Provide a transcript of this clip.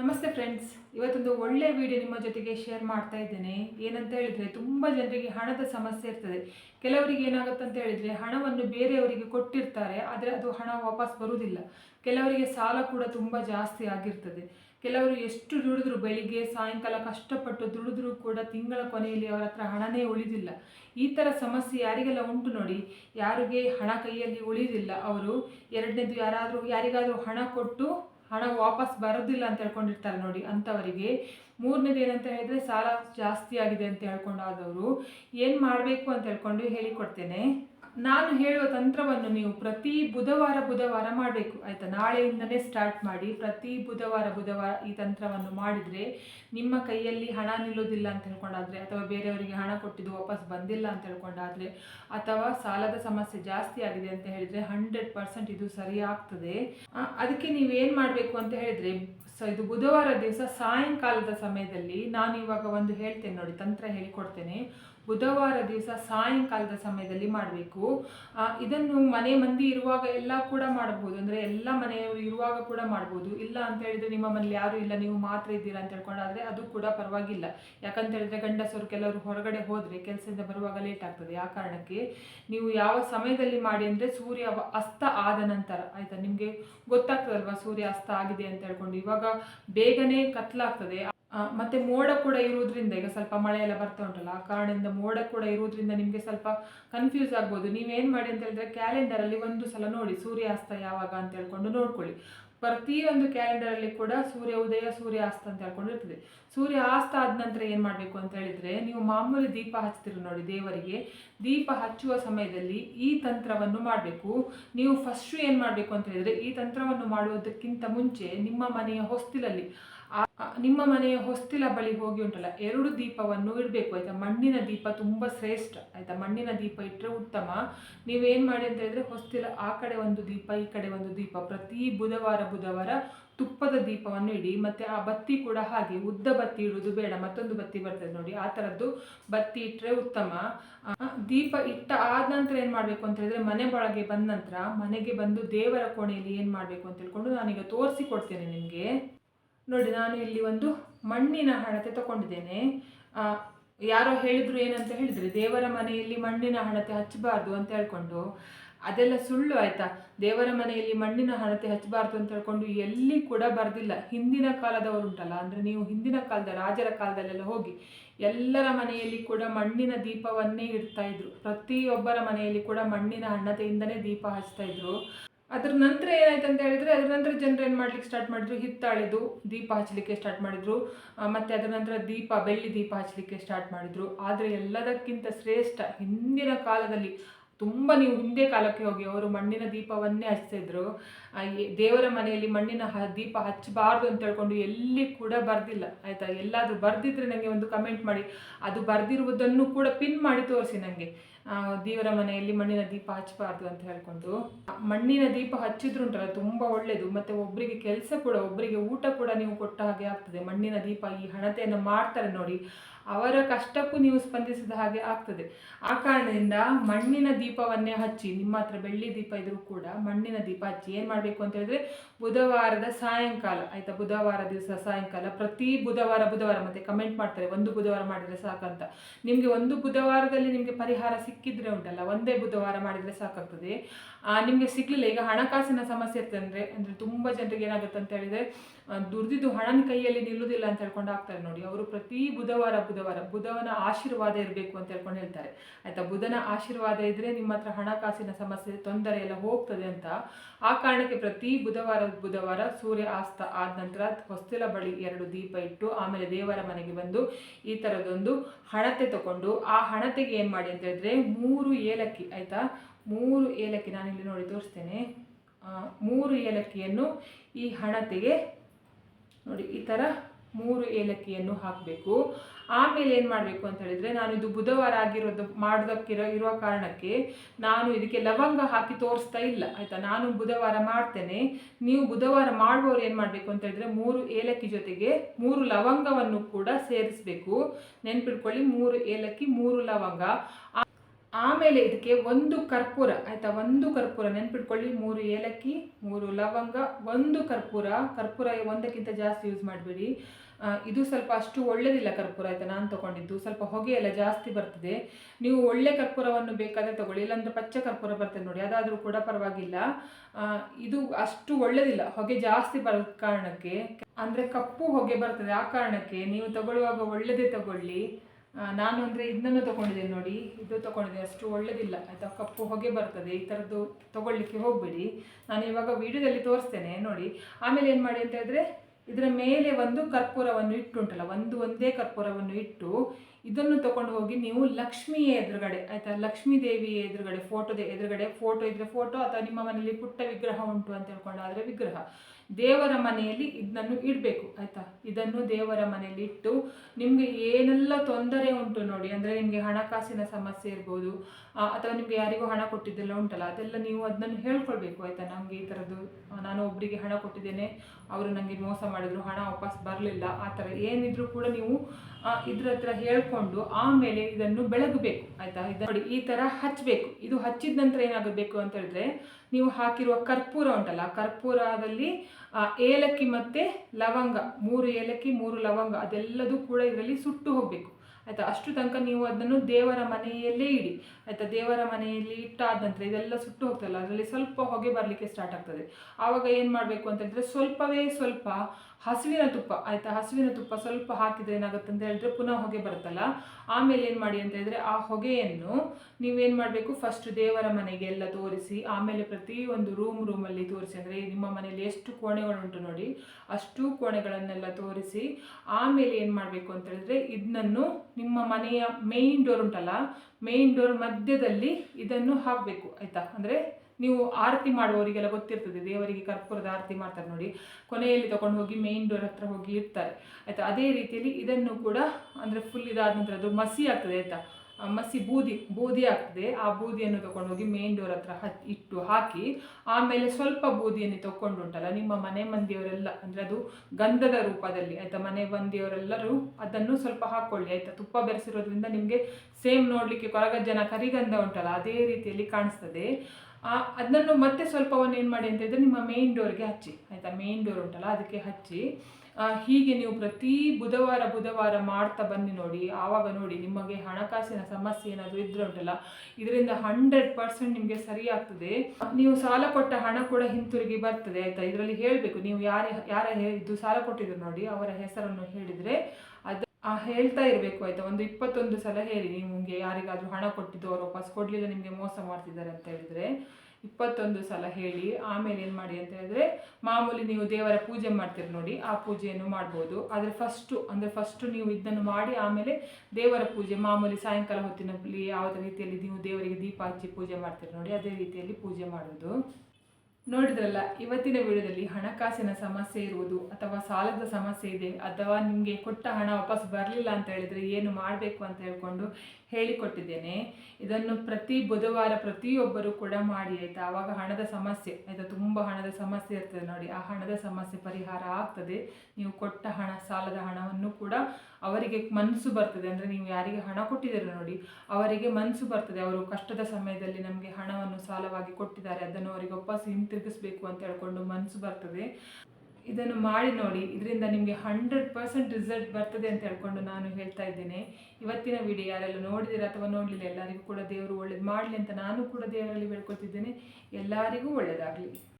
ನಮಸ್ತೆ ಫ್ರೆಂಡ್ಸ್ ಇವತ್ತೊಂದು ಒಳ್ಳೆ ವಿಡಿಯೋ ನಿಮ್ಮ ಜೊತೆಗೆ ಶೇರ್ ಮಾಡ್ತಾ ಇದ್ದೇನೆ. ಏನಂತ ಹೇಳಿದರೆ ತುಂಬ ಜನರಿಗೆ ಹಣದ ಸಮಸ್ಯೆ ಇರ್ತದೆ. ಕೆಲವರಿಗೆ ಏನಾಗುತ್ತೆ ಅಂತ ಹೇಳಿದರೆ ಹಣವನ್ನು ಬೇರೆಯವರಿಗೆ ಕೊಟ್ಟಿರ್ತಾರೆ, ಆದರೆ ಅದು ಹಣ ವಾಪಸ್ ಬರುವುದಿಲ್ಲ. ಕೆಲವರಿಗೆ ಸಾಲ ಕೂಡ ತುಂಬ ಜಾಸ್ತಿ ಆಗಿರ್ತದೆ. ಕೆಲವರು ಎಷ್ಟು ದುಡಿದ್ರು ಬೆಳಿಗ್ಗೆ, ಸಾಯಂಕಾಲ ಕಷ್ಟಪಟ್ಟು ದುಡಿದ್ರೂ ಕೂಡ ತಿಂಗಳ ಕೊನೆಯಲ್ಲಿ ಅವರ ಹತ್ರ ಹಣನೇ ಉಳಿದಿಲ್ಲ. ಈ ಥರ ಸಮಸ್ಯೆ ಯಾರಿಗೆಲ್ಲ ಉಂಟು ನೋಡಿ, ಯಾರಿಗೆ ಹಣ ಕೈಯಲ್ಲಿ ಉಳಿದಿಲ್ಲ, ಅವರು ಎರಡನೇದು ಯಾರಾದರೂ, ಯಾರಿಗಾದರೂ ಹಣ ಕೊಟ್ಟು ಹಣ ವಾಪಸ್ ಬರೋದಿಲ್ಲ ಅಂತ ಹೇಳ್ಕೊಂಡಿರ್ತಾರೆ ನೋಡಿ ಅಂಥವರಿಗೆ. ಮೂರನೇದು ಏನಂತ ಹೇಳಿದರೆ ಸಾಲ ಜಾಸ್ತಿ ಆಗಿದೆ ಅಂತ ಹೇಳ್ಕೊಂಡಾದವರು ಏನು ಮಾಡಬೇಕು ಅಂತ ಹೇಳ್ಕೊಂಡು ಹೇಳಿಕೊಡ್ತೇನೆ. ನಾನು ಹೇಳುವ ತಂತ್ರವನ್ನು ನೀವು ಪ್ರತಿ ಬುಧವಾರ ಬುಧವಾರ ಮಾಡಬೇಕು. ಆಯಿತಾ? ನಾಳೆಯಿಂದನೇ ಸ್ಟಾರ್ಟ್ ಮಾಡಿ, ಪ್ರತಿ ಬುಧವಾರ ಬುಧವಾರ ಈ ತಂತ್ರವನ್ನು ಮಾಡಿದರೆ ನಿಮ್ಮ ಕೈಯಲ್ಲಿ ಹಣ ನಿಲ್ಲೋದಿಲ್ಲ ಅಂತ ಹೇಳ್ಕೊಂಡಾದರೆ, ಅಥವಾ ಬೇರೆಯವರಿಗೆ ಹಣ ಕೊಟ್ಟಿದ್ದು ವಾಪಸ್ ಬಂದಿಲ್ಲ ಅಂತ ಹೇಳ್ಕೊಂಡಾದರೆ, ಅಥವಾ ಸಾಲದ ಸಮಸ್ಯೆ ಜಾಸ್ತಿ ಆಗಿದೆ ಅಂತ ಹೇಳಿದರೆ ಹಂಡ್ರೆಡ್ ಪರ್ಸೆಂಟ್ ಇದು ಸರಿ ಆಗ್ತದೆ. ಅದಕ್ಕೆ ನೀವೇನು ಮಾಡಬೇಕು ಅಂತ ಹೇಳಿದರೆ, ಸೊ, ಇದು ಬುಧವಾರ ದಿವಸ ಸಾಯಂಕಾಲದ ಸಮಯದಲ್ಲಿ ನಾನು ಇವಾಗ ಒಂದು ಹೇಳ್ತೇನೆ ನೋಡಿ, ತಂತ್ರ ಹೇಳಿಕೊಡ್ತೇನೆ. ಬುಧವಾರ ದಿವಸ ಸಾಯಂಕಾಲದ ಸಮಯದಲ್ಲಿ ಮಾಡಬೇಕು. ಇದನ್ನು ಮನೆ ಮಂದಿ ಇರುವಾಗ ಎಲ್ಲ ಕೂಡ ಮಾಡಬಹುದು. ಅಂದರೆ ಎಲ್ಲ ಮನೆಯವರು ಇರುವಾಗ ಕೂಡ ಮಾಡ್ಬೋದು. ಇಲ್ಲ ಅಂತ ಹೇಳಿದ್ರೆ ನಿಮ್ಮ ಮನೇಲಿ ಯಾರು ಇಲ್ಲ, ನೀವು ಮಾತ್ರ ಇದ್ದೀರಾ ಅಂತ ಹೇಳ್ಕೊಂಡಾದ್ರೆ ಅದು ಕೂಡ ಪರವಾಗಿಲ್ಲ. ಯಾಕಂತ ಹೇಳಿದ್ರೆ ಗಂಡಸರು ಕೆಲವರು ಹೊರಗಡೆ ಹೋದರೆ ಕೆಲಸದಿಂದ ಬರುವಾಗ ಲೇಟ್ ಆಗ್ತದೆ. ಆ ಕಾರಣಕ್ಕೆ ನೀವು ಯಾವ ಸಮಯದಲ್ಲಿ ಮಾಡಿ ಅಂದರೆ ಸೂರ್ಯ ಅಸ್ತ ಆದ ನಂತರ, ಆಯ್ತಾ? ನಿಮಗೆ ಗೊತ್ತಾಗ್ತದಲ್ವಾ ಸೂರ್ಯ ಅಸ್ತ ಆಗಿದೆ ಅಂತ ಹೇಳ್ಕೊಂಡು? ಇವಾಗ ಬೇಗನೆ ಕತ್ಲಾಗ್ತದೆ. ಮತ್ತೆ ಮೋಡ ಕೂಡ ಇರುವುದರಿಂದ, ಈಗ ಸ್ವಲ್ಪ ಮಳೆ ಎಲ್ಲ ಬರ್ತಾ ಉಂಟಲ್ಲ, ಆ ಕಾರಣದಿಂದ ಮೋಡ ಕೂಡ ಇರುವುದರಿಂದ ನಿಮಗೆ ಸ್ವಲ್ಪ ಕನ್ಫ್ಯೂಸ್ ಆಗ್ಬೋದು. ನೀವೇನು ಮಾಡಿ ಅಂತ ಹೇಳಿದ್ರೆ ಕ್ಯಾಲೆಂಡರಲ್ಲಿ ಒಂದು ಸಲ ನೋಡಿ, ಸೂರ್ಯಾಸ್ತ ಯಾವಾಗ ಅಂತ ಹೇಳ್ಕೊಂಡು ನೋಡ್ಕೊಳ್ಳಿ. ಪ್ರತಿಯೊಂದು ಕ್ಯಾಲೆಂಡರಲ್ಲಿ ಕೂಡ ಸೂರ್ಯ ಉದಯ, ಸೂರ್ಯ ಅಸ್ತ ಅಂತ ಹೇಳ್ಕೊಂಡಿರ್ತದೆ. ಸೂರ್ಯ ಆಸ್ತ ಆದ ನಂತರ ಏನು ಮಾಡಬೇಕು ಅಂತ ಹೇಳಿದ್ರೆ, ನೀವು ಮಾಮೂಲಿ ದೀಪ ಹಚ್ತೀರಿ ನೋಡಿ ದೇವರಿಗೆ, ದೀಪ ಹಚ್ಚುವ ಸಮಯದಲ್ಲಿ ಈ ತಂತ್ರವನ್ನು ಮಾಡಬೇಕು. ನೀವು ಫಸ್ಟ್ ಏನು ಮಾಡಬೇಕು ಅಂತ ಹೇಳಿದ್ರೆ, ಈ ತಂತ್ರವನ್ನು ಮಾಡುವುದಕ್ಕಿಂತ ಮುಂಚೆ ನಿಮ್ಮ ಮನೆಯ ಹೊಸ್ತಿಲಲ್ಲಿ ನಿಮ್ಮ ಮನೆಯ ಹೊಸ್ತಿಲ ಬಳಿ ಹೋಗಿ ಉಂಟಲ್ಲ, ಎರಡು ದೀಪವನ್ನು ಇಡಬೇಕು. ಆಯಿತಾ? ಮಣ್ಣಿನ ದೀಪ ತುಂಬ ಶ್ರೇಷ್ಠ. ಆಯ್ತಾ? ಮಣ್ಣಿನ ದೀಪ ಇಟ್ಟರೆ ಉತ್ತಮ. ನೀವೇನು ಮಾಡಿ ಅಂತ ಹೇಳಿದ್ರೆ, ಹೊಸ್ತಿಲ ಆ ಕಡೆ ಒಂದು ದೀಪ, ಈ ಕಡೆ ಒಂದು ದೀಪ ಪ್ರತಿ ಬುಧವಾರ ಬುಧವಾರ ತುಪ್ಪದ ದೀಪವನ್ನು ಇಡಿ, ಮತ್ತೆ ಆ ಬತ್ತಿ ಕೂಡ ಹಾಗೆ ಉದ್ದ ಬತ್ತಿ ಇಡುವುದು ಬೇಡ, ಮತ್ತೊಂದು ಬತ್ತಿ ಬರ್ತದೆ ನೋಡಿ, ಆ ಥರದ್ದು ಬತ್ತಿ ಇಟ್ಟರೆ ಉತ್ತಮ. ದೀಪ ಇಟ್ಟ ಆದ ನಂತರ ಏನು ಮಾಡಬೇಕು ಅಂತ ಹೇಳಿದ್ರೆ ಮನೆ ಒಳಗೆ ಬಂದ ನಂತರ ಮನೆಗೆ ಬಂದು ದೇವರ ಕೋಣೆಯಲ್ಲಿ ಏನು ಮಾಡಬೇಕು ಅಂತ ಹೇಳ್ಕೊಂಡು ನಾನೀಗ ತೋರಿಸಿ ಕೊಡ್ತೇನೆ ನಿಮಗೆ. ನೋಡಿ, ನಾನು ಇಲ್ಲಿ ಒಂದು ಮಣ್ಣಿನ ಹಣತೆ ತಗೊಂಡಿದ್ದೇನೆ. ಯಾರೋ ಹೇಳಿದ್ರು ಏನಂತ ಹೇಳಿದ್ರೆ ದೇವರ ಮನೆಯಲ್ಲಿ ಮಣ್ಣಿನ ಹಣತೆ ಹಚ್ಚಬಾರ್ದು ಅಂತ ಹೇಳ್ಕೊಂಡು. ಅದೆಲ್ಲ ಸುಳ್ಳು ಆಯ್ತಾ? ದೇವರ ಮನೆಯಲ್ಲಿ ಮಣ್ಣಿನ ಹಣತೆ ಹಚ್ಚಬಾರ್ದು ಅಂತ ಹೇಳ್ಕೊಂಡು ಎಲ್ಲಿ ಕೂಡ ಬರ್ದಿಲ್ಲ. ಹಿಂದಿನ ಕಾಲದವರು ಉಂಟಲ್ಲ, ಅಂದ್ರೆ ನೀವು ಹಿಂದಿನ ಕಾಲದ ರಾಜರ ಕಾಲದಲ್ಲೆಲ್ಲ ಹೋಗಿ, ಎಲ್ಲರ ಮನೆಯಲ್ಲಿ ಕೂಡ ಮಣ್ಣಿನ ದೀಪವನ್ನೇ ಇಡ್ತಾ ಇದ್ರು. ಪ್ರತಿಯೊಬ್ಬರ ಮನೆಯಲ್ಲಿ ಕೂಡ ಮಣ್ಣಿನ ಹಣತೆಯಿಂದನೇ ದೀಪ ಹಚ್ತಾ ಇದ್ರು. ಅದ್ರ ನಂತರ ಏನಾಯ್ತು ಅಂತ ಹೇಳಿದ್ರೆ, ಅದ್ರ ನಂತರ ಜನರು ಏನು ಮಾಡ್ಲಿಕ್ಕೆ ಸ್ಟಾರ್ಟ್ ಮಾಡಿದ್ರು? ಹಿತ್ತಾಳಿದು ದೀಪ ಹಚ್ಚಲಿಕ್ಕೆ ಸ್ಟಾರ್ಟ್ ಮಾಡಿದ್ರು. ಮತ್ತೆ ಅದರ ನಂತರ ದೀಪ, ಬೆಳ್ಳಿ ದೀಪ ಹಚ್ಚಲಿಕ್ಕೆ ಸ್ಟಾರ್ಟ್ ಮಾಡಿದ್ರು. ಆದರೆ ಎಲ್ಲದಕ್ಕಿಂತ ಶ್ರೇಷ್ಠ ಹಿಂದಿನ ಕಾಲದಲ್ಲಿ ತುಂಬ ನೀವು ಹಿಂದೆ ಕಾಲಕ್ಕೆ ಹೋಗಿ, ಅವರು ಮಣ್ಣಿನ ದೀಪವನ್ನೇ ಹಚ್ತಿದ್ರು ದೇವರ ಮನೆಯಲ್ಲಿ ಮಣ್ಣಿನ ಹ, ದೀಪ ಹಚ್ಚಬಾರ್ದು ಅಂತ ಹೇಳ್ಕೊಂಡು ಎಲ್ಲಿ ಕೂಡ ಬರ್ದಿಲ್ಲ, ಆಯ್ತಾ? ಎಲ್ಲಾದರೂ ಬರ್ದಿದ್ರೆ ನನಗೆ ಒಂದು ಕಮೆಂಟ್ ಮಾಡಿ. ಅದು ಬರ್ದಿರುವುದನ್ನು ಕೂಡ ಪಿನ್ ಮಾಡಿ ತೋರಿಸಿ ನನಗೆ ದೇವರ ಮನೆಯಲ್ಲಿ ಮಣ್ಣಿನ ದೀಪ ಹಚ್ಚಬಾರ್ದು ಅಂತ ಹೇಳ್ಕೊಂಡು. ಮಣ್ಣಿನ ದೀಪ ಹಚ್ಚಿದ್ರು ಉಂಟಲ್ಲ ತುಂಬ ಒಳ್ಳೆಯದು ಮತ್ತು ಒಬ್ಬರಿಗೆ ಕೆಲಸ ಕೂಡ ಒಬ್ಬರಿಗೆ ಊಟ ಕೂಡ ನೀವು ಕೊಟ್ಟ ಹಾಗೆ ಆಗ್ತದೆ. ಮಣ್ಣಿನ ದೀಪ ಈ ಹಣತೆಯನ್ನು ಮಾಡ್ತಾರೆ ನೋಡಿ. ಅವರ ಕಷ್ಟಕ್ಕೂ ನೀವು ಸ್ಪಂದಿಸಿದ ಹಾಗೆ ಆಗ್ತದೆ. ಆ ಕಾರಣದಿಂದ ಮಣ್ಣಿನ ದೀಪವನ್ನೇ ಹಚ್ಚಿ, ನಿಮ್ಮ ಹತ್ರ ಬೆಳ್ಳಿ ದೀಪ ಇದ್ರೂ ಕೂಡ ಮಣ್ಣಿನ ದೀಪ ಹಚ್ಚಿ ಏನು ಮಾಡಬೇಕು ಅಂತ ಹೇಳಿದ್ರೆ ಬುಧವಾರದ ಸಾಯಂಕಾಲ, ಆಯ್ತಾ? ಬುಧವಾರ ದಿವಸ ಸಾಯಂಕಾಲ, ಪ್ರತಿ ಬುಧವಾರ ಬುಧವಾರ ಮತ್ತೆ ಕಮೆಂಟ್ ಮಾಡ್ತಾರೆ, ಒಂದು ಬುಧವಾರ ಮಾಡಿದರೆ ಸಾಕಂತ. ನಿಮಗೆ ಒಂದು ಬುಧವಾರದಲ್ಲಿ ನಿಮಗೆ ಪರಿಹಾರ ಸಿಕ್ಕಿದ್ರೆ ಉಂಟಲ್ಲ, ಒಂದೇ ಬುಧವಾರ ಮಾಡಿದರೆ ಸಾಕಾಗ್ತದೆ. ನಿಮಗೆ ಸಿಗಲಿಲ್ಲ, ಈಗ ಹಣಕಾಸಿನ ಸಮಸ್ಯೆ ಇರ್ತದೆ ಅಂದರೆ ತುಂಬಾ ಜನರಿಗೆ ಏನಾಗುತ್ತೆ ಅಂತ ಹೇಳಿದರೆ ದುಡ್ದಿದ್ದು ಹಣನ ಕೈಯಲ್ಲಿ ನಿಲ್ಲುವುದಿಲ್ಲ ಅಂತ ಹೇಳ್ಕೊಂಡು ಆಗ್ತಾರೆ ನೋಡಿ. ಅವರು ಪ್ರತಿ ಬುಧವಾರ ಬುಧವಾರ ಬುಧವನ ಆಶೀರ್ವಾದ ಇರಬೇಕು ಅಂತ ಹೇಳ್ಕೊಂಡು ಹೇಳ್ತಾರೆ. ಆಯಿತಾ? ಬುಧನ ಆಶೀರ್ವಾದ ಇದ್ದರೆ ನಿಮ್ಮ ಹತ್ರ ಹಣಕಾಸಿನ ಸಮಸ್ಯೆ, ತೊಂದರೆ ಎಲ್ಲ ಹೋಗ್ತದೆ ಅಂತ. ಆ ಕಾರಣಕ್ಕೆ ಪ್ರತಿ ಬುಧವಾರ ಬುಧವಾರ ಸೂರ್ಯ ಆಸ್ತ ಆದ ನಂತರ ಹೊಸ್ತಿಲ ಬಳಿ ಎರಡು ದೀಪ ಇಟ್ಟು ಆಮೇಲೆ ದೇವರ ಮನೆಗೆ ಬಂದು ಈ ಥರದೊಂದು ಹಣತೆ ತಗೊಂಡು ಆ ಹಣತೆಗೆ ಏನು ಮಾಡಿ ಅಂತ ಹೇಳಿದ್ರೆ ಮೂರು ಏಲಕ್ಕಿ, ಆಯಿತಾ? ಮೂರು ಏಲಕ್ಕಿ ಇಲ್ಲಿ ನೋಡಿ ತೋರಿಸ್ತೇನೆ. ಮೂರು ಏಲಕ್ಕಿಯನ್ನು ಈ ಹಣತೆಗೆ ನೋಡಿ ಈ ಥರ ಮೂರು ಏಲಕ್ಕಿಯನ್ನು ಹಾಕಬೇಕು. ಆಮೇಲೆ ಏನು ಮಾಡಬೇಕು ಅಂತ ಹೇಳಿದರೆ, ನಾನು ಇದು ಬುಧವಾರ ಆಗಿರೋದು ಮಾಡೋದಕ್ಕಿರೋ, ಇರುವ ಕಾರಣಕ್ಕೆ ನಾನು ಇದಕ್ಕೆ ಲವಂಗ ಹಾಕಿ ತೋರಿಸ್ತಾ ಇಲ್ಲ. ಆಯಿತಾ? ನಾನು ಬುಧವಾರ ಮಾಡ್ತೇನೆ. ನೀವು ಬುಧವಾರ ಮಾಡುವವರು ಏನು ಮಾಡಬೇಕು ಅಂತ ಹೇಳಿದ್ರೆ, ಮೂರು ಏಲಕ್ಕಿ ಜೊತೆಗೆ ಮೂರು ಲವಂಗವನ್ನು ಕೂಡ ಸೇರಿಸಬೇಕು. ನೆನ್ಪಿಟ್ಕೊಳ್ಳಿ, ಮೂರು ಏಲಕ್ಕಿ, ಮೂರು ಲವಂಗ. ಆಮೇಲೆ ಇದಕ್ಕೆ ಒಂದು ಕರ್ಪೂರ, ಆಯಿತಾ? ಒಂದು ಕರ್ಪೂರ ನೆನ್ಪಿಟ್ಕೊಳ್ಳಿ. ಮೂರು ಏಲಕ್ಕಿ, ಮೂರು ಲವಂಗ, ಒಂದು ಕರ್ಪೂರ. ಕರ್ಪೂರ ಒಂದಕ್ಕಿಂತ ಜಾಸ್ತಿ ಯೂಸ್ ಮಾಡಬೇಡಿ. ಇದು ಸ್ವಲ್ಪ ಅಷ್ಟು ಒಳ್ಳೆಯದಿಲ್ಲ ಕರ್ಪೂರ ಆಯಿತಾ? ನಾನು ತಗೊಂಡಿದ್ದು. ಸ್ವಲ್ಪ ಹೊಗೆ ಎಲ್ಲ ಜಾಸ್ತಿ ಬರ್ತದೆ. ನೀವು ಒಳ್ಳೆ ಕರ್ಪೂರವನ್ನು ಬೇಕಾದರೆ ತಗೊಳ್ಳಿ. ಇಲ್ಲಾಂದರೆ ಪಚ್ಚ ಕರ್ಪೂರ ಬರ್ತದೆ ನೋಡಿ. ಅದಾದರೂ ಕೂಡ ಪರವಾಗಿಲ್ಲ. ಇದು ಅಷ್ಟು ಒಳ್ಳೆಯದಿಲ್ಲ ಹೊಗೆ ಜಾಸ್ತಿ ಬರೋ ಕಾರಣಕ್ಕೆ. ಅಂದರೆ ಕಪ್ಪು ಹೊಗೆ ಬರ್ತದೆ ಆ ಕಾರಣಕ್ಕೆ ನೀವು ತಗೊಳ್ಳುವಾಗ ಒಳ್ಳೆಯದೇ ತಗೊಳ್ಳಿ. ನಾನು ಅಂದರೆ ಇದನ್ನು ತಗೊಂಡಿದ್ದೇನೆ ನೋಡಿ. ಇದು ತಗೊಂಡಿದ್ದೆ. ಅಷ್ಟು ಒಳ್ಳೆಯದಿಲ್ಲ ಆಯಿತಾ? ಕಪ್ಪು ಹೊಗೆ ಬರ್ತದೆ. ಈ ಥರದ್ದು ತಗೊಳ್ಳಿಕ್ಕೆ ಹೋಗಬೇಡಿ. ನಾನು ಇವಾಗ ವಿಡಿಯೋದಲ್ಲಿ ತೋರಿಸ್ತೇನೆ ನೋಡಿ. ಆಮೇಲೆ ಏನು ಮಾಡಿ ಅಂತ ಹೇಳಿದ್ರೆ ಇದರ ಮೇಲೆ ಒಂದು ಕರ್ಪೂರವನ್ನು ಇಟ್ಟುಂಟಲ್ಲ, ಒಂದು ಒಂದೇ ಕರ್ಪೂರವನ್ನು ಇಟ್ಟು ಇದನ್ನು ತಗೊಂಡು ಹೋಗಿ ನೀವು ಲಕ್ಷ್ಮಿಯ ಎದುರುಗಡೆ, ಆಯಿತಾ, ಲಕ್ಷ್ಮೀ ದೇವಿಯ ಎದುರುಗಡೆ ಫೋಟೋದ ಎದುರುಗಡೆ ಫೋಟೋ ಇದ್ರೆ ಫೋಟೋ ಅಥವಾ ನಿಮ್ಮ ಮನೆಯಲ್ಲಿ ಪುಟ್ಟ ವಿಗ್ರಹ ಉಂಟು ಅಂತ ಹೇಳ್ಕೊಂಡಾದ್ರೆ ವಿಗ್ರಹ. ದೇವರ ಮನೆಯಲ್ಲಿ ಇದನ್ನು ಇಡಬೇಕು, ಆಯ್ತಾ? ಇದನ್ನು ದೇವರ ಮನೆಯಲ್ಲಿ ಇಟ್ಟು ನಿಮಗೆ ಏನೆಲ್ಲ ತೊಂದರೆ ಉಂಟು ನೋಡಿ, ಅಂದರೆ ನಿಮಗೆ ಹಣಕಾಸಿನ ಸಮಸ್ಯೆ ಇರ್ಬೋದು ಅಥವಾ ನಿಮಗೆ ಯಾರಿಗೂ ಹಣ ಕೊಟ್ಟಿದ್ದೆಲ್ಲ ಉಂಟಲ್ಲ, ಅದೆಲ್ಲ ನೀವು ಅದನ್ನು ಹೇಳ್ಕೊಳ್ಬೇಕು, ಆಯ್ತಾ? ನನಗೆ ಈ ಥರದ್ದು ನಾನು ಒಬ್ಬರಿಗೆ ಹಣ ಕೊಟ್ಟಿದ್ದೇನೆ, ಅವರು ನನಗೆ ಮೋಸ ಮಾಡಿದ್ರು, ಹಣ ವಾಪಸ್ ಬರಲಿಲ್ಲ, ಆ ಥರ ಏನಿದ್ರು ಕೂಡ ನೀವು ಇದ್ರ ಹತ್ರ ಹೇಳ್ಕೊಂಡು ಆಮೇಲೆ ಇದನ್ನು ಬೆಳಗಬೇಕು, ಆಯ್ತಾ? ಇದು ನೋಡಿ, ಈ ಥರ ಹಚ್ಚಬೇಕು ಇದು ಹಚ್ಚಿದ ನಂತರ ಏನಾಗಬೇಕು ಅಂತ ಹೇಳಿದ್ರೆ, ನೀವು ಹಾಕಿರುವ ಕರ್ಪೂರ ಉಂಟಲ್ಲ, ಕರ್ಪೂರದಲ್ಲಿ ಏಲಕ್ಕಿ ಮತ್ತು ಲವಂಗ ಮೂರು ಏಲಕ್ಕಿ ಮೂರು ಲವಂಗ ಅದೆಲ್ಲದೂ ಕೂಡ ಇದರಲ್ಲಿ ಸುಟ್ಟು ಹೋಗಬೇಕು. ಆಯಿತಾ? ಅಷ್ಟು ತನಕ ನೀವು ಅದನ್ನು ದೇವರ ಮನೆಯಲ್ಲೇ ಇಡಿ. ಆಯಿತಾ? ದೇವರ ಮನೆಯಲ್ಲಿ ಇಟ್ಟಾದ ನಂತರ ಇದೆಲ್ಲ ಸುಟ್ಟು ಹೋಗ್ತಲ್ಲ, ಅದರಲ್ಲಿ ಸ್ವಲ್ಪ ಹೊಗೆ ಬರಲಿಕ್ಕೆ ಸ್ಟಾರ್ಟ್ ಆಗ್ತದೆ. ಆವಾಗ ಏನು ಮಾಡಬೇಕು ಹೇಳಿದ್ರೆ ಸ್ವಲ್ಪವೇ ಸ್ವಲ್ಪ ಹಸುವಿನ ತುಪ್ಪ, ಆಯಿತಾ? ಹಸುವಿನ ತುಪ್ಪ ಸ್ವಲ್ಪ ಹಾಕಿದರೆ ಏನಾಗುತ್ತೆ ಅಂತ ಹೇಳಿದ್ರೆ ಪುನಃ ಹೊಗೆ ಬರುತ್ತಲ್ಲ? ಆಮೇಲೆ ಏನು ಮಾಡಿ ಅಂತ ಹೇಳಿದ್ರೆ ಆ ಹೊಗೆಯನ್ನು ನೀವೇನು ಮಾಡಬೇಕು? ಫಸ್ಟ್ ದೇವರ ಮನೆಗೆ ಎಲ್ಲ ತೋರಿಸಿ, ಆಮೇಲೆ ಪ್ರತಿಯೊಂದು ರೂಮ್ ರೂಮಲ್ಲಿ ತೋರಿಸಿ. ಅಂದರೆ ನಿಮ್ಮ ಮನೆಯಲ್ಲಿ ಎಷ್ಟು ಕೋಣೆಗಳುಂಟು ನೋಡಿ, ಅಷ್ಟು ಕೋಣೆಗಳನ್ನೆಲ್ಲ ತೋರಿಸಿ, ಆಮೇಲೆ ಏನು ಮಾಡಬೇಕು ಅಂತ ಹೇಳಿದ್ರೆ ಇದನ್ನು ನಿಮ್ಮ ಮನೆಯ ಮೇಯ್ನ್ ಡೋರ್ ಉಂಟಲ್ಲ ಮೇಯ್ನ್ ಡೋರ್ ಮಧ್ಯದಲ್ಲಿ ಇದನ್ನು ಹಾಕಬೇಕು, ಆಯಿತಾ? ಅಂದರೆ ನೀವು ಆರತಿ ಮಾಡುವವರಿಗೆಲ್ಲ ಗೊತ್ತಿರ್ತದೆ, ದೇವರಿಗೆ ಕರ್ಪೂರದ ಆರತಿ ಮಾಡ್ತಾರೆ ನೋಡಿ. ಕೊನೆಯಲ್ಲಿ ತಗೊಂಡು ಹೋಗಿ ಮೇಯ್ನ್ ಡೋರ್ ಹತ್ರ ಹೋಗಿ ಇರ್ತಾರೆ ಆಯಿತಾ? ಅದೇ ರೀತಿಯಲ್ಲಿ ಇದನ್ನು ಕೂಡ, ಅಂದರೆ ಫುಲ್ ಇದಾದ ನಂತರ ಅದು ಮಸಿ ಆಗ್ತದೆ, ಆಯಿತಾ? ಮಸಿ ಬೂದಿ ಬೂದಿ ಆಗ್ತದೆ ಆ ಬೂದಿಯನ್ನು ತಗೊಂಡೋಗಿ ಮೇನ್ ಡೋರ್ ಹತ್ರ ಹತ್, ಇಟ್ಟು ಹಾಕಿ, ಆಮೇಲೆ ಸ್ವಲ್ಪ ಬೂದಿಯನ್ನು ತಗೊಂಡುಂಟಲ್ಲ, ನಿಮ್ಮ ಮನೆ ಮಂದಿಯವರೆಲ್ಲ, ಅಂದರೆ ಅದು ಗಂಧದ ರೂಪದಲ್ಲಿ, ಆಯಿತಾ? ಮನೆ ಮಂದಿಯವರೆಲ್ಲರೂ ಅದನ್ನು ಸ್ವಲ್ಪ ಹಾಕ್ಕೊಳ್ಳಿ ಆಯಿತಾ? ತುಪ್ಪ ಬೆರೆಸಿರೋದ್ರಿಂದ ನಿಮಗೆ ಸೇಮ್ ನೋಡಲಿಕ್ಕೆ ಕೊರಗಜ್ಜನ ಕರಿಗಂಧ ಉಂಟಲ್ಲ, ಅದೇ ರೀತಿಯಲ್ಲಿ ಕಾಣಿಸ್ತದೆ. ಅದನ್ನು ಮತ್ತೆ ಸ್ವಲ್ಪವನ್ನು ಏನು ಮಾಡಿ ಅಂತ ಹೇಳಿದ್ರೆ ನಿಮ್ಮ ಮೇನ್ ಡೋರ್ಗೆ ಹಚ್ಚಿ, ಆಯಿತಾ? ಮೇನ್ ಡೋರ್ ಉಂಟಲ್ಲ, ಅದಕ್ಕೆ ಹಚ್ಚಿ ಹೀಗೆ ನೀವು ಪ್ರತಿ ಬುಧವಾರ ಬುಧವಾರ ಮಾಡ್ತಾ ಬನ್ನಿ ನೋಡಿ. ಆವಾಗ ನೋಡಿ ನಿಮಗೆ ಹಣಕಾಸಿನ ಸಮಸ್ಯೆ ಏನಾದರೂ ಇದ್ರೆ ಉಂಟಲ್ಲ? ಇದರಿಂದ ಹಂಡ್ರೆಡ್ ಪರ್ಸೆಂಟ್ ನಿಮಗೆ ಸರಿ ಆಗ್ತದೆ. ನೀವು ಸಾಲ ಕೊಟ್ಟ ಹಣ ಕೂಡ ಹಿಂತಿರುಗಿ ಬರ್ತದೆ ಆಯಿತಾ? ಇದರಲ್ಲಿ ಹೇಳಬೇಕು, ನೀವು ಯಾರ ಯಾರ ಇದು ಸಾಲ ಕೊಟ್ಟಿದ್ರು ನೋಡಿ, ಅವರ ಹೆಸರನ್ನು ಹೇಳಿದರೆ ಅದು ಹೇಳ್ತಾ ಇರಬೇಕು ಆಯಿತಾ? ಒಂದು ಇಪ್ಪತ್ತೊಂದು ಸಲ ಹೇಳಿ ನಿಮಗೆ ಯಾರಿಗಾದರೂ ಹಣ ಕೊಟ್ಟಿದ್ದು, ಅವರು ವಾಪಸ್ ಕೊಡಲಿಲ್ಲ, ನಿಮಗೆ ಮೋಸ ಮಾಡ್ತಿದ್ದಾರೆ ಅಂತ ಹೇಳಿದರೆ. ಇಪ್ಪತ್ತೊಂದು ಸಲ ಹೇಳಿ, ಆಮೇಲೆ ಏನು ಮಾಡಿ ಅಂತ ಹೇಳಿದ್ರೆ, ಮಾಮೂಲಿ ನೀವು ದೇವರ ಪೂಜೆ ಮಾಡ್ತೀರಿ ನೋಡಿ, ಆ ಪೂಜೆಯನ್ನು ಮಾಡ್ಬೋದು. ಆದರೆ ಫಸ್ಟು ಅಂದರೆ ಫಸ್ಟು ನೀವು ಇದನ್ನು ಮಾಡಿ, ಆಮೇಲೆ ದೇವರ ಪೂಜೆ, ಮಾಮೂಲಿ ಸಾಯಂಕಾಲ ಹೊತ್ತಿನಲ್ಲಿ ಯಾವುದೇ ರೀತಿಯಲ್ಲಿ ನೀವು ದೇವರಿಗೆ ದೀಪ ಹಚ್ಚಿ ಪೂಜೆ ಮಾಡ್ತೀರಿ ನೋಡಿ, ಅದೇ ರೀತಿಯಲ್ಲಿ ಪೂಜೆ ಮಾಡೋದು ನೋಡಿದ್ರಲ್ಲ, ಇವತ್ತಿನ ವಿಡಿಯೋದಲ್ಲಿ ಹಣಕಾಸಿನ ಸಮಸ್ಯೆ ಇರುವುದು ಅಥವಾ ಸಾಲದ ಸಮಸ್ಯೆ ಇದೆ ಅಥವಾ ನಿಮಗೆ ಕೊಟ್ಟ ಹಣ ವಾಪಸ್ ಬರಲಿಲ್ಲ ಅಂತ ಹೇಳಿದರೆ ಏನು ಮಾಡಬೇಕು ಅಂತ ಹೇಳ್ಕೊಂಡು ಹೇಳಿಕೊಟ್ಟಿದ್ದೇನೆ. ಇದನ್ನು ಪ್ರತಿ ಬುಧವಾರ ಪ್ರತಿಯೊಬ್ಬರು ಕೂಡ ಮಾಡಿ, ಆಯಿತಾ? ಆವಾಗ ಹಣದ ಸಮಸ್ಯೆ, ಆಯಿತಾ? ತುಂಬ ಹಣದ ಸಮಸ್ಯೆ ಇರ್ತದೆ ನೋಡಿ. ಆ ಹಣದ ಸಮಸ್ಯೆ ಪರಿಹಾರ ಆಗ್ತದೆ. ನೀವು ಕೊಟ್ಟ ಹಣ, ಸಾಲದ ಹಣವನ್ನು ಕೂಡ ಅವರಿಗೆ ಮನಸ್ಸು ಬರ್ತದೆ. ಅಂದರೆ ನೀವು ಯಾರಿಗೆ ಹಣ ಕೊಟ್ಟಿದ್ದೀರ ನೋಡಿ, ಅವರಿಗೆ ಮನಸ್ಸು ಬರ್ತದೆ. ಅವರು ಕಷ್ಟದ ಸಮಯದಲ್ಲಿ ನಮಗೆ ಹಣವನ್ನು ಸಾಲವಾಗಿ ಕೊಟ್ಟಿದ್ದಾರೆ. ಅದನ್ನು ಅವರಿಗೆ ವಾಪಸ್ ಹಿಂತಿರುಗಿಸ್ಬೇಕು ಅಂತ ಹೇಳ್ಕೊಂಡು ಮನಸ್ಸು ಬರ್ತದೆ. ಇದನ್ನು ಮಾಡಿ ನೋಡಿ, ಇದರಿಂದ ನಿಮಗೆ ಹಂಡ್ರೆಡ್ ಪರ್ಸೆಂಟ್ ರಿಸಲ್ಟ್ ಬರ್ತದೆ ಅಂತ ಹೇಳ್ಕೊಂಡು ನಾನು ಹೇಳ್ತಾ ಇದ್ದೇನೆ. ಇವತ್ತಿನ ವಿಡಿಯೋ ಯಾರೆಲ್ಲ ನೋಡಿದಿರ ಅಥವಾ ನೋಡಲಿಲ್ಲ, ಎಲ್ಲರಿಗೂ ಕೂಡ ದೇವರು ಒಳ್ಳೇದು ಮಾಡಲಿ ಅಂತ ನಾನು ಕೂಡ ದೇವರಲ್ಲಿ ಬೇಡ್ಕೊತಿದ್ದೇನೆ ಎಲ್ಲರಿಗೂ ಒಳ್ಳೆಯದಾಗಲಿ